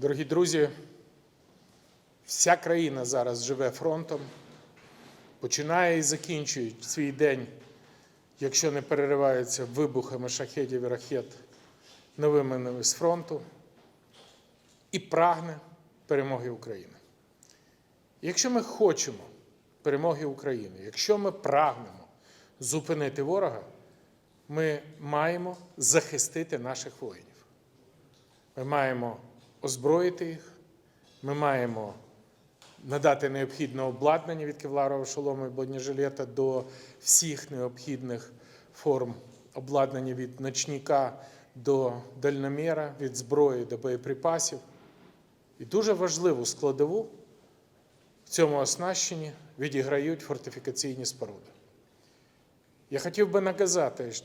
Дорогі друзі, вся країна зараз живе фронтом, починає і закінчує свій день, якщо не перериваються вибухами шахедів і ракет новими з фронту, і прагне перемоги України. Якщо ми хочемо перемоги України, якщо ми прагнемо зупинити ворога, ми маємо захистити наших воїнів. Ми маємо озброїти їх, ми маємо надати необхідне обладнання від кевларового шолому і бронежилета до всіх необхідних форм обладнання від ночника до дальноміра, від зброї до боєприпасів. І дуже важливу складову в цьому оснащенні відіграють фортифікаційні споруди. Я хотів би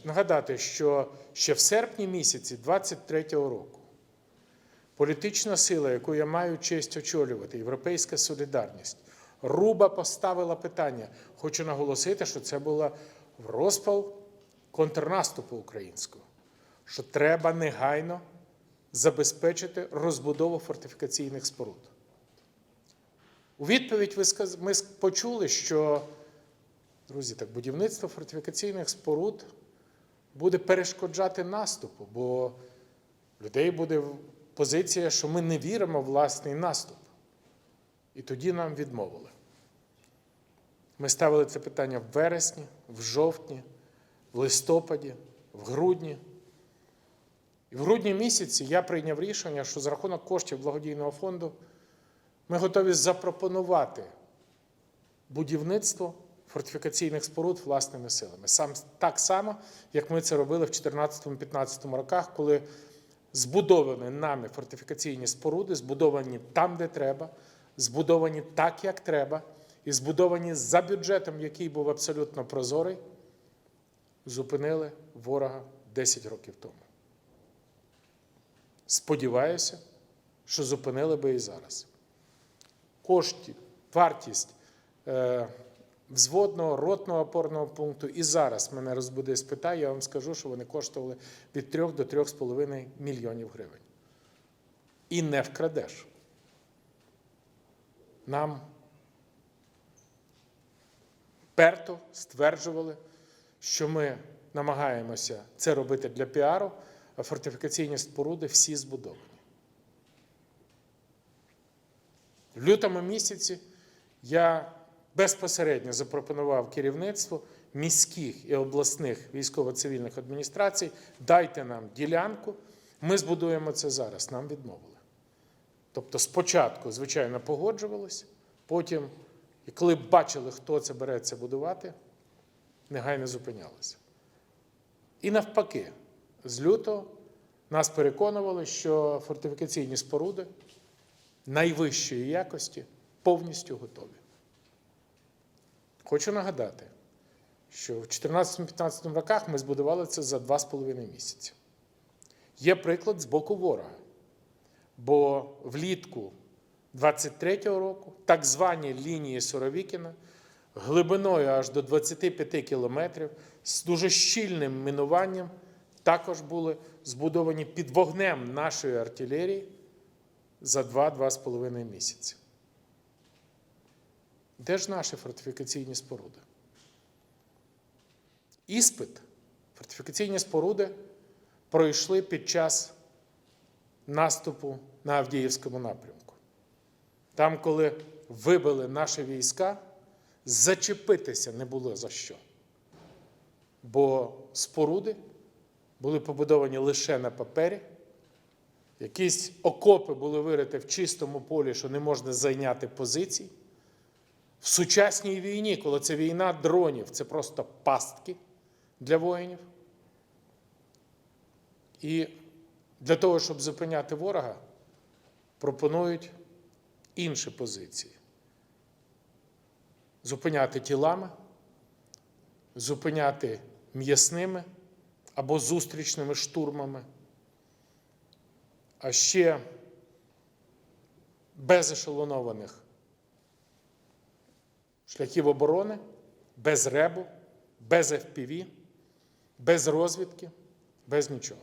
нагадати, що ще в серпні місяці 23-го року політична сила, яку я маю честь очолювати, Європейська солідарність, руба поставила питання. Хочу наголосити, що це було в розпал контрнаступу українського, що треба негайно забезпечити розбудову фортифікаційних споруд. У відповідь ми почули, що Друзі, так будівництво фортифікаційних споруд буде перешкоджати наступу, бо людей буде позиція, що ми не віримо в власний наступ. І тоді нам відмовили. Ми ставили це питання в вересні, в жовтні, в листопаді, в грудні. І в грудні місяці я прийняв рішення, що за рахунок коштів благодійного фонду ми готові запропонувати будівництво фортифікаційних споруд власними силами. Сам так само, як ми це робили в 2014-2015 роках, коли збудовані нами фортифікаційні споруди, збудовані там, де треба, збудовані так, як треба, і збудовані за бюджетом, який був абсолютно прозорий, зупинили ворога 10 років тому. Сподіваюся, що зупинили би і зараз. Кошти, вартість. Взводного ротного опорного пункту. І зараз мене розбуде спитає, я вам скажу, що вони коштували від 3 до 3,5 мільйонів гривень. І не вкрадеш. Нам перто стверджували, що ми намагаємося це робити для піару, а фортифікаційні споруди всі збудовані. В лютому місяці я безпосередньо запропонував керівництву міських і обласних військово-цивільних адміністрацій, дайте нам ділянку, ми збудуємо це зараз. Нам відмовили. Тобто, спочатку, звичайно, погоджувалися, потім, коли бачили, хто це береться будувати, негайно зупинялися. І навпаки, з лютого нас переконували, що фортифікаційні споруди найвищої якості повністю готові. Хочу нагадати, що в 2014-2015 роках ми збудували це за 2,5 місяці. Є приклад з боку ворога. Бо влітку 23-го року так звані лінії Суровікіна глибиною аж до 25 кілометрів з дуже щільним мінуванням також були збудовані під вогнем нашої артилерії за 2-2,5 місяці. Де ж наші фортифікаційні споруди? Іспит фортифікаційні споруди пройшли під час наступу на Авдіївському напрямку. Там, коли вибили наші війська, зачепитися не було за що. Бо споруди були побудовані лише на папері, якісь окопи були вириті в чистому полі, що не можна зайняти позицій. В сучасній війні, коли це війна дронів, це просто пастки для воїнів. І для того, щоб зупиняти ворога, пропонують інші позиції: зупиняти тілами, зупиняти м'ясними або зустрічними штурмами, а ще без ешелонованих шляхів оборони, без ребу, без FPV, без розвідки, без нічого.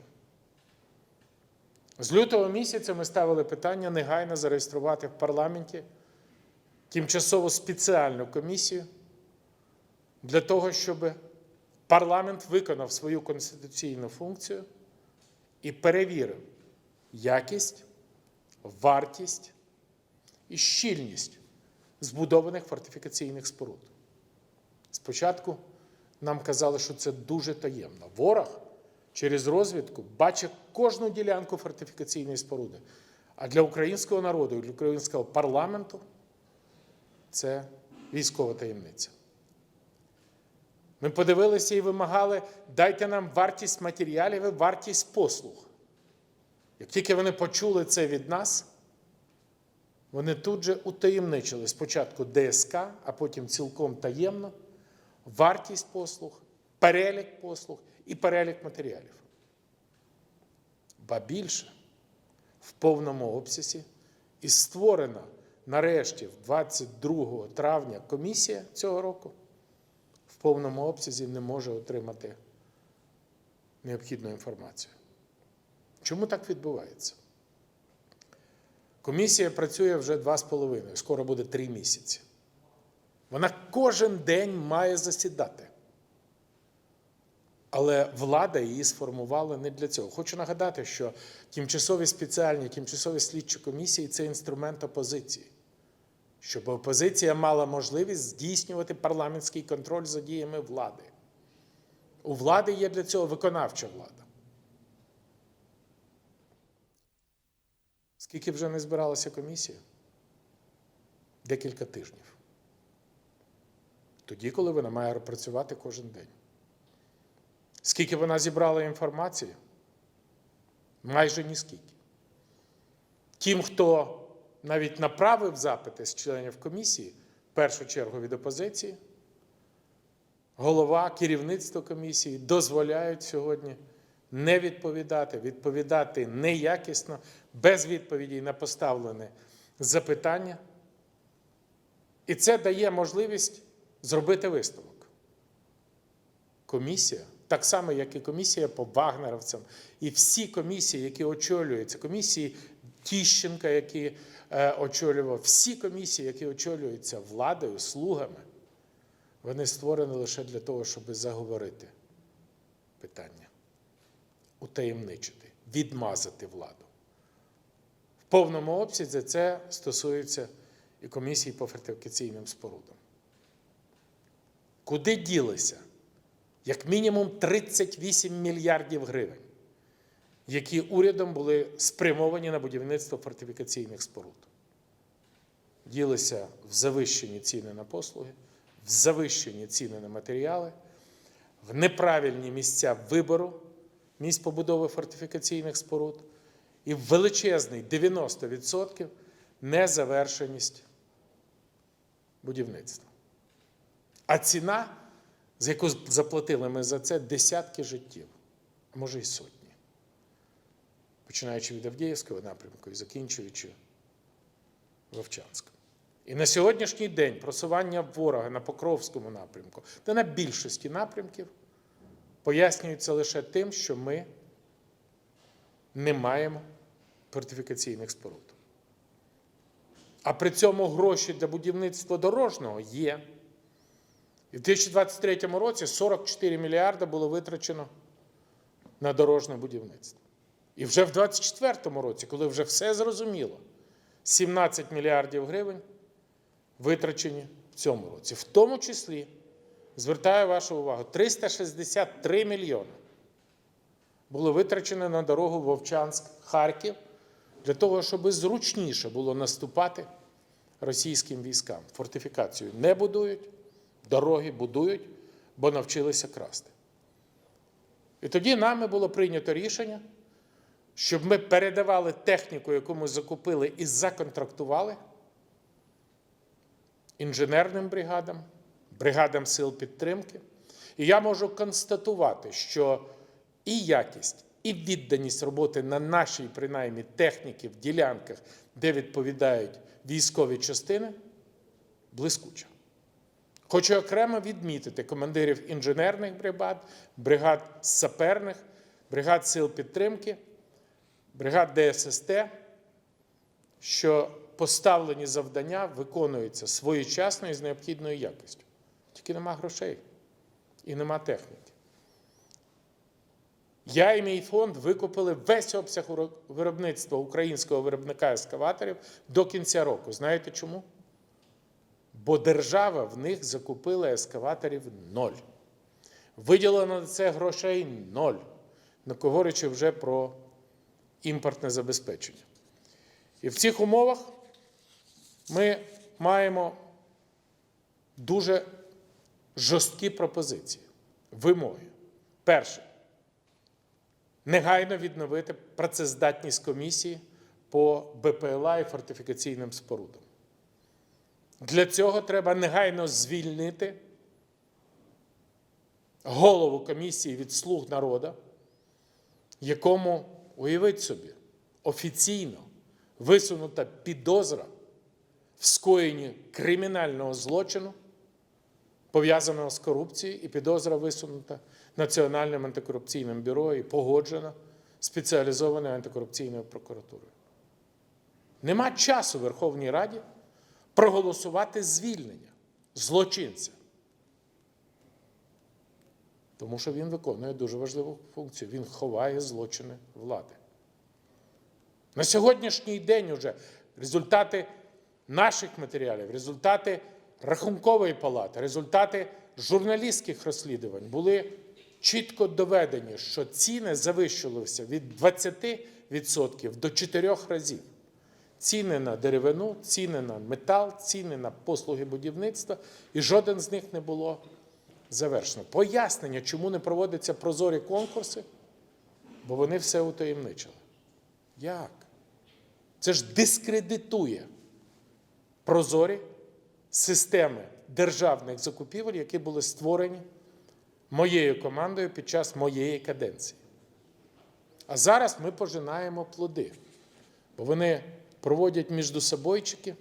З лютого місяця ми ставили питання негайно зареєструвати в парламенті тимчасову спеціальну комісію для того, щоб парламент виконав свою конституційну функцію і перевірив якість, вартість і щільність збудованих фортифікаційних споруд. Спочатку нам казали, що це дуже таємно. Ворог через розвідку бачить кожну ділянку фортифікаційної споруди. А для українського народу і для українського парламенту це військова таємниця. Ми подивилися і вимагали, дайте нам вартість матеріалів і вартість послуг. Як тільки вони почули це від нас, вони тут же утаємничили спочатку ДСК, а потім цілком таємно вартість послуг, перелік послуг і перелік матеріалів. Ба більше, в повному обсязі і створена нарешті, 22 травня, комісія цього року в повному обсязі не може отримати необхідну інформацію. Чому так відбувається? Комісія працює вже два з половиною, скоро буде три місяці. Вона кожен день має засідати. Але влада її сформувала не для цього. Хочу нагадати, що тимчасові спеціальні, тимчасові слідчі комісії це інструмент опозиції, щоб опозиція мала можливість здійснювати парламентський контроль за діями влади. У влади є для цього виконавча влада. Скільки вже не збиралася комісія? Декілька тижнів. Тоді, коли вона має працювати кожен день. Скільки вона зібрала інформації? Майже ніскільки. Тим, хто навіть направив запити з членів комісії, в першу чергу від опозиції, голова, керівництво комісії дозволяють сьогодні не відповідати, відповідати неякісно, без відповідей на поставлене запитання. І це дає можливість зробити висновок. Комісія, так само, як і комісія по вагнеровцям, і всі комісії, які очолюються, комісії Тіщенка, які е, очолював, всі комісії, які очолюються владою, слугами, вони створені лише для того, щоб заговорити питання, утаємничити, відмазати владу. В повному обсязі це стосується і комісії по фортифікаційним спорудам. Куди ділися як мінімум 38 мільярдів гривень, які урядом були спрямовані на будівництво фортифікаційних споруд? Ділися в завищені ціни на послуги, в завищені ціни на матеріали, в неправильні місця вибору місць побудови фортифікаційних споруд і величезний 90% незавершеність будівництва. А ціна, за яку заплатили ми за це, десятки життів, а може й сотні. Починаючи від Авдіївського напрямку і закінчуючи Вовчанськом. І на сьогоднішній день просування ворога на Покровському напрямку та на більшості напрямків пояснюється лише тим, що ми не маємо фортифікаційних споруд. А при цьому гроші для будівництва дорожнього є. І в 2023 році 44 мільярди було витрачено на дорожне будівництво. І вже в 2024 році, коли вже все зрозуміло, 17 мільярдів гривень витрачені в цьому році. В тому числі, звертаю вашу увагу, 363 мільйони було витрачено на дорогу Вовчанськ-Харків для того, щоб зручніше було наступати російським військам. Фортифікацію не будують, дороги будують, бо навчилися красти. І тоді нами було прийнято рішення, щоб ми передавали техніку, яку ми закупили і законтрактували інженерним бригадам, бригадам сил підтримки. І я можу констатувати, що і якість, і відданість роботи на нашій, принаймні, техніці в ділянках, де відповідають військові частини, блискуча. Хочу окремо відмітити командирів інженерних бригад, бригад саперних, бригад сил підтримки, бригад ДССТ, що поставлені завдання виконуються своєчасно і з необхідною якістю. Тільки нема грошей і нема техніки. Я і мій фонд викупили весь обсяг виробництва українського виробника ескаваторів до кінця року. Знаєте чому? Бо держава в них закупила ескаваторів ноль. Виділено на це грошей ноль. Не говорячи вже про імпортне забезпечення. І в цих умовах ми маємо дуже жорсткі пропозиції, вимоги. Перше негайно відновити працездатність комісії по БПЛА і фортифікаційним спорудам. Для цього треба негайно звільнити голову комісії від слуг народу, якому, уявіть собі, офіційно висунута підозра в скоєнні кримінального злочину, пов'язаного з корупцією, і підозра висунута Національним антикорупційним бюро і погоджена спеціалізованою антикорупційною прокуратурою. Нема часу Верховній Раді проголосувати звільнення злочинця. Тому що він виконує дуже важливу функцію. Він ховає злочини влади. На сьогоднішній день уже результати наших матеріалів, результати Рахункової палати, результати журналістських розслідувань були чітко доведені, що ціни завищувалися від 20% до 4 разів. Ціни на деревину, ціни на метал, ціни на послуги будівництва, і жоден з них не було завершено. Пояснення, чому не проводяться прозорі конкурси, бо вони все утаємничили. Як? Це ж дискредитує прозорі системи державних закупівель, які були створені моєю командою під час моєї каденції. А зараз ми пожинаємо плоди, бо вони проводять між собойчики,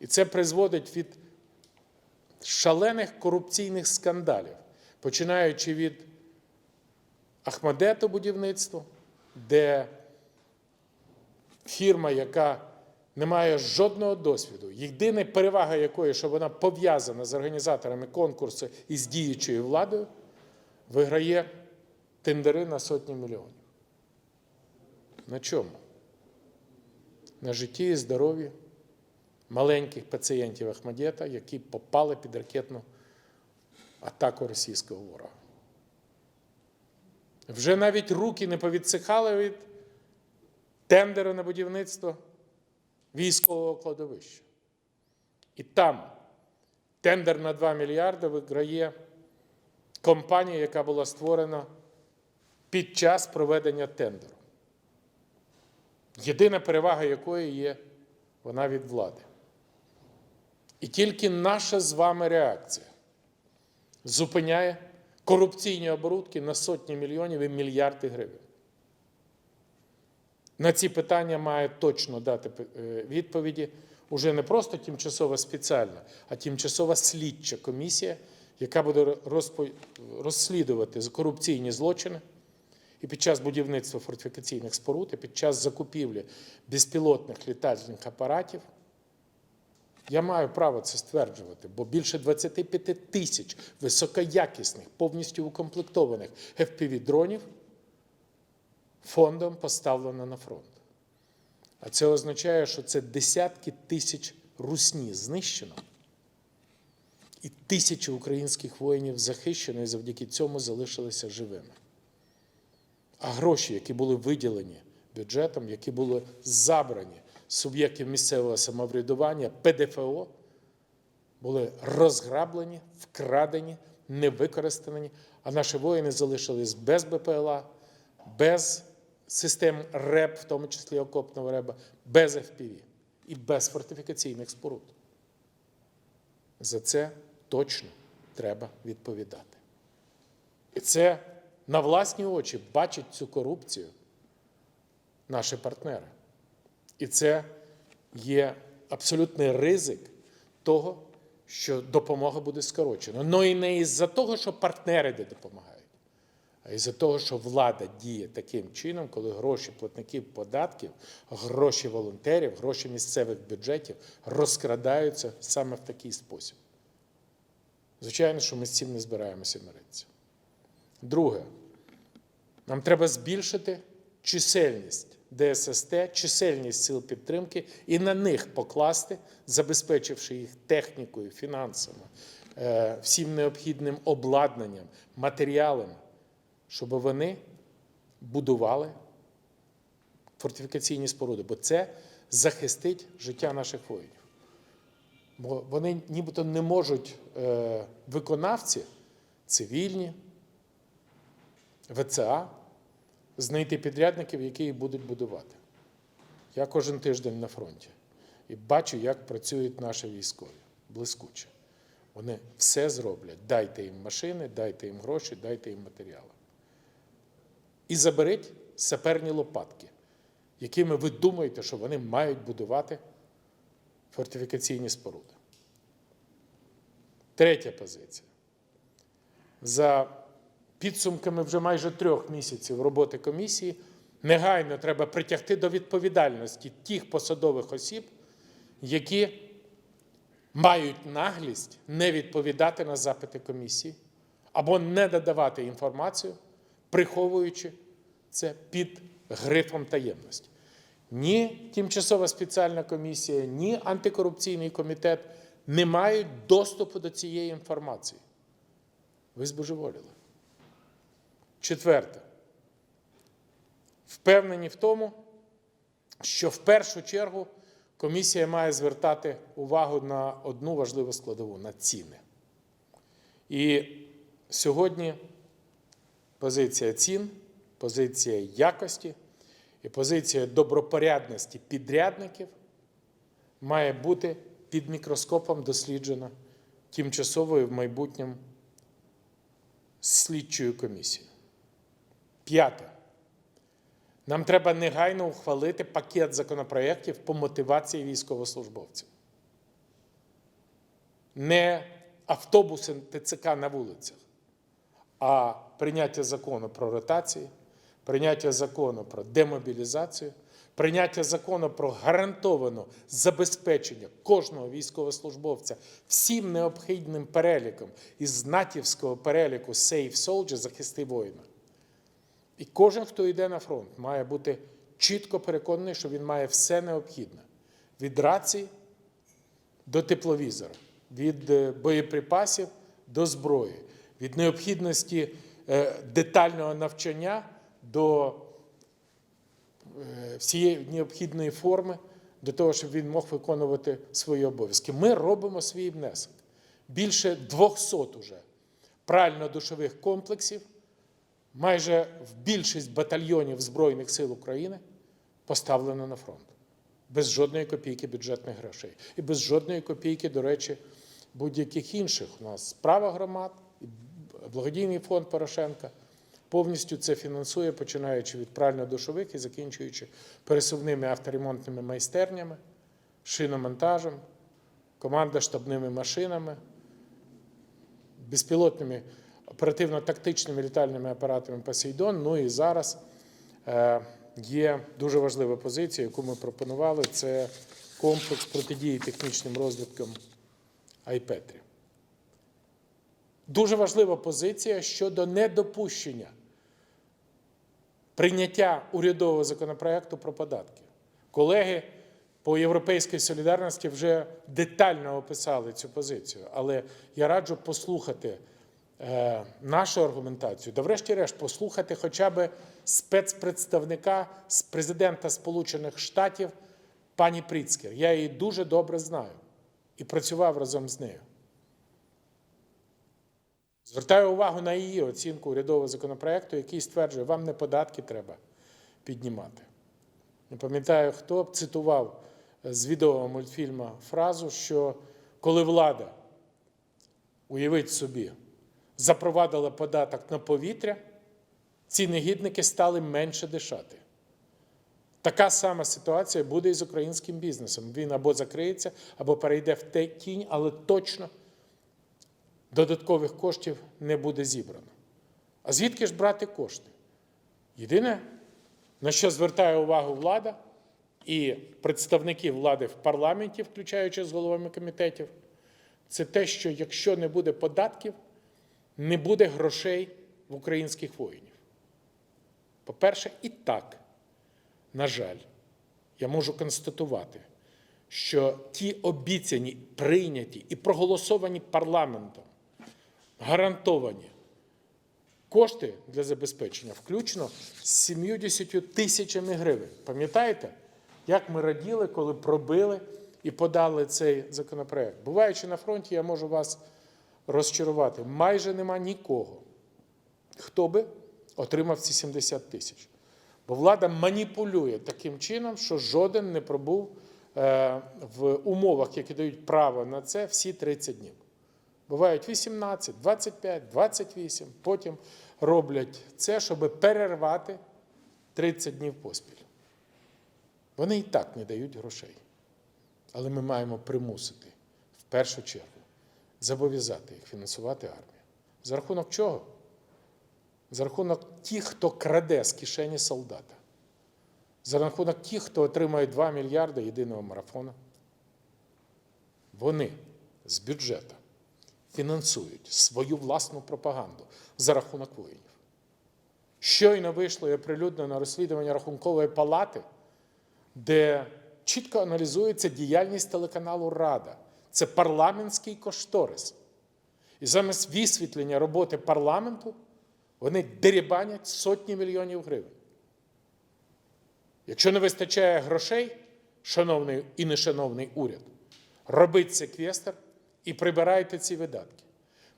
і це призводить від шалених корупційних скандалів, починаючи від Ахмадету будівництва, де фірма, яка не має жодного досвіду, єдина перевага якої, що вона пов'язана з організаторами конкурсу і з діючою владою, виграє тендери на сотні мільйонів. На чому? На житті і здоров'ї маленьких пацієнтів Ахмадєта, які попали під ракетну атаку російського ворога. Вже навіть руки не повідсихали від тендеру на будівництво військового кладовища. І там тендер на 2 мільярди виграє компанія, яка була створена під час проведення тендеру. Єдина перевага якої є вона від влади. І тільки наша з вами реакція зупиняє корупційні оборудки на сотні мільйонів і мільярди гривень. На ці питання має точно дати е, відповіді уже не просто тимчасова спеціальна, а тимчасова слідча комісія, яка буде розслідувати корупційні злочини і під час будівництва фортифікаційних споруд, і під час закупівлі безпілотних літальних апаратів. Я маю право це стверджувати, бо більше 25 тисяч високоякісних, повністю укомплектованих FPV-дронів фондом поставлено на фронт. А це означає, що це десятки тисяч русні знищено, і тисячі українських воїнів захищено і завдяки цьому залишилися живими. А гроші, які були виділені бюджетом, які були забрані суб'єктів місцевого самоврядування, ПДФО, були розграблені, вкрадені, не використані, а наші воїни залишились без БПЛА, без систем РЕБ, в тому числі окопного РЕБа, без FPV і без фортифікаційних споруд. За це точно треба відповідати. І це на власні очі бачать цю корупцію наші партнери. І це є абсолютний ризик того, що допомога буде скорочена. Ну і не із-за того, що партнери не допомагають, із-за того, що влада діє таким чином, коли гроші платників податків, гроші волонтерів, гроші місцевих бюджетів розкрадаються саме в такий спосіб. Звичайно, що ми з цим не збираємося миритися. Друге, нам треба збільшити чисельність ДССТ, чисельність сил підтримки і на них покласти, забезпечивши їх технікою, фінансами, е, всім необхідним обладнанням, матеріалами, щоб вони будували фортифікаційні споруди, бо це захистить життя наших воїнів. Бо вони нібито не можуть е, виконавці цивільні, ВЦА знайти підрядників, які їх будуть будувати. Я кожен тиждень на фронті і бачу, як працюють наші військові. Блискуче. Вони все зроблять. Дайте їм машини, дайте їм гроші, дайте їм матеріали. І заберіть саперні лопатки, якими ви думаєте, що вони мають будувати фортифікаційні споруди. Третя позиція. За підсумками вже майже трьох місяців роботи комісії негайно треба притягти до відповідальності тих посадових осіб, які мають наглість не відповідати на запити комісії або не додавати інформацію, приховуючи це під грифом таємності. Ні тимчасова спеціальна комісія, ні антикорупційний комітет не мають доступу до цієї інформації. Ви збожеволіли. Четверте. Впевнені в тому, що в першу чергу комісія має звертати увагу на одну важливу складову на ціни. І сьогодні позиція цін, позиція якості і позиція добропорядності підрядників має бути під мікроскопом досліджена тимчасовою в майбутньому слідчою комісією. П'яте. Нам треба негайно ухвалити пакет законопроєктів по мотивації військовослужбовців. Не автобуси ТЦК на вулицях, а прийняття закону про ротації, прийняття закону про демобілізацію, прийняття закону про гарантоване забезпечення кожного військовослужбовця всім необхідним переліком із натівського переліку Safe Soldier захисти воїна. І кожен, хто йде на фронт, має бути чітко переконаний, що він має все необхідне: від рації до тепловізора, від е, боєприпасів до зброї, від необхідності детального навчання до е, всієї необхідної форми для того, щоб він мог виконувати свої обов'язки. Ми робимо свій внесок. Більше 200 уже прально-душових комплексів майже в більшість батальйонів Збройних сил України поставлено на фронт. Без жодної копійки бюджетних грошей. І без жодної копійки, до речі, будь-яких інших. У нас справа громад, благодійний фонд Порошенка повністю це фінансує, починаючи від прально-душових і закінчуючи пересувними авторемонтними майстернями, шиномонтажем, команда штабними машинами, безпілотними оперативно-тактичними літальними апаратами Посейдон. Ну і зараз е, є дуже важлива позиція, яку ми пропонували. Це комплекс протидії технічним розвиткам Айпетрі. Дуже важлива позиція щодо недопущення прийняття урядового законопроекту про податки. Колеги по Європейській солідарності вже детально описали цю позицію, але я раджу послухати е, нашу аргументацію, да врешті-решт послухати хоча б спецпредставника з президента Сполучених Штатів пані Пріцкер. Я її дуже добре знаю і працював разом з нею. Звертаю увагу на її оцінку урядового законопроекту, який стверджує, вам не податки треба піднімати. Не пам'ятаю, хто б цитував з відомого мультфільму фразу, що коли влада, уявіть собі, запровадила податок на повітря, ці негідники стали менше дишати. Така сама ситуація буде і з українським бізнесом. Він або закриється, або перейде в тінь, але точно додаткових коштів не буде зібрано. А звідки ж брати кошти? Єдине, на що звертає увагу влада і представники влади в парламенті, включаючи з головами комітетів, це те, що якщо не буде податків, не буде грошей в українських воїнів. По-перше, і так, на жаль, я можу констатувати, що ті обіцяні, прийняті і проголосовані парламентом, гарантовані кошти для забезпечення, включно з 70 тисячами гривень. Пам'ятаєте, як ми раділи, коли пробили і подали цей законопроект? Буваючи на фронті, я можу вас розчарувати. Майже нема нікого, хто би отримав ці 70 тисяч. Бо влада маніпулює таким чином, що жоден не пробув е, в умовах, які дають право на це, всі 30 днів. Бувають 18, 25, 28. Потім роблять це, щоб перервати 30 днів поспіль. Вони і так не дають грошей. Але ми маємо примусити в першу чергу зобов'язати їх фінансувати армію. За рахунок чого? За рахунок тих, хто краде з кишені солдата. За рахунок тих, хто отримує 2 мільярди єдиного марафону. Вони з бюджету фінансують свою власну пропаганду за рахунок воїнів. Щойно вийшло і оприлюднено розслідування Рахункової палати, де чітко аналізується діяльність телеканалу Рада. Це парламентський кошторис. І замість висвітлення роботи парламенту вони дерібанять сотні мільйонів гривень. Якщо не вистачає грошей, шановний і нешановний уряд, робіть секвестр і прибирайте ці видатки.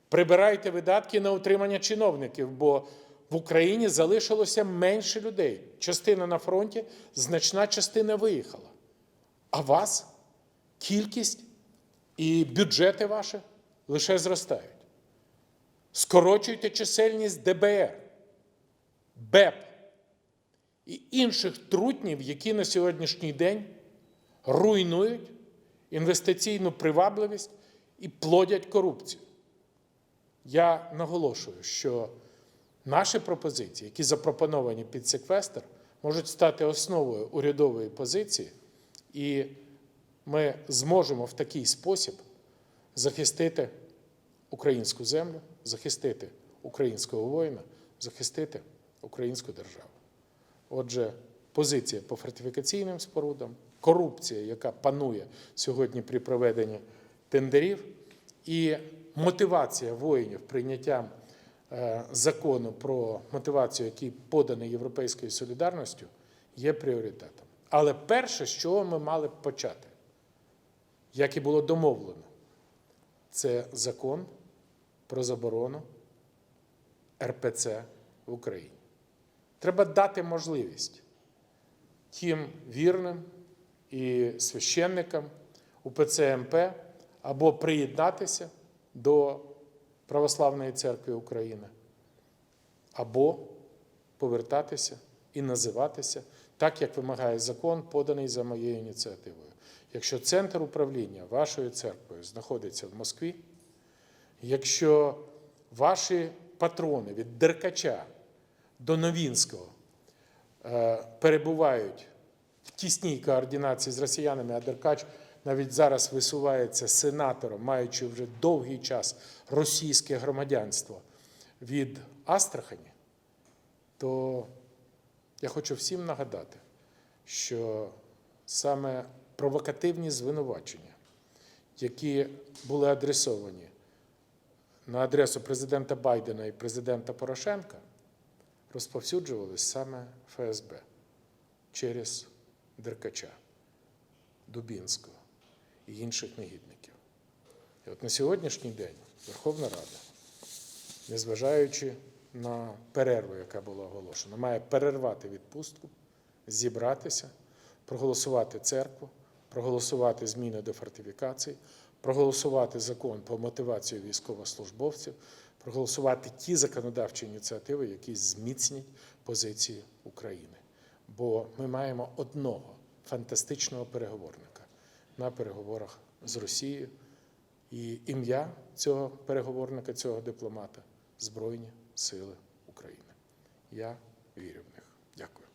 Прибирайте видатки на утримання чиновників, бо в Україні залишилося менше людей. Частина на фронті, значна частина виїхала. А вас кількість і бюджети ваші лише зростають. Скорочуйте чисельність ДБР, БЕП і інших трутнів, які на сьогоднішній день руйнують інвестиційну привабливість і плодять корупцію. Я наголошую, що наші пропозиції, які запропоновані під секвестр, можуть стати основою урядової позиції, і ми зможемо в такий спосіб захистити українську землю, захистити українського воїна, захистити українську державу. Отже, позиція по фортифікаційним спорудам, корупція, яка панує сьогодні при проведенні тендерів, і мотивація воїнів прийняттям е, закону про мотивацію, який поданий Європейською солідарністю, є пріоритетом. Але перше, з чого ми мали б почати, як і було домовлено, це закон про заборону РПЦ в Україні. Треба дати можливість тим вірним і священникам УПЦ МП або приєднатися до Православної церкви України, або повертатися і називатися так, як вимагає закон, поданий за моєю ініціативою. Якщо центр управління вашою церквою знаходиться в Москві, якщо ваші патрони від Деркача до Новінського е, перебувають в тісній координації з росіянами, а Деркач навіть зараз висувається сенатором, маючи вже довгий час російське громадянство від Астрахані, то я хочу всім нагадати, що саме провокативні звинувачення, які були адресовані на адресу президента Байдена і президента Порошенка, розповсюджувались саме ФСБ через Деркача, Дубінського і інших негідників. І от на сьогоднішній день Верховна Рада, незважаючи на перерву, яка була оголошена, має перервати відпустку, зібратися, проголосувати церкву, проголосувати зміни до фортифікацій, проголосувати закон по мотивації військовослужбовців, проголосувати ті законодавчі ініціативи, які зміцнять позиції України. Бо ми маємо одного фантастичного переговорника на переговорах з Росією. І ім'я цього переговорника, цього дипломата Збройні Сили України. Я вірю в них. Дякую.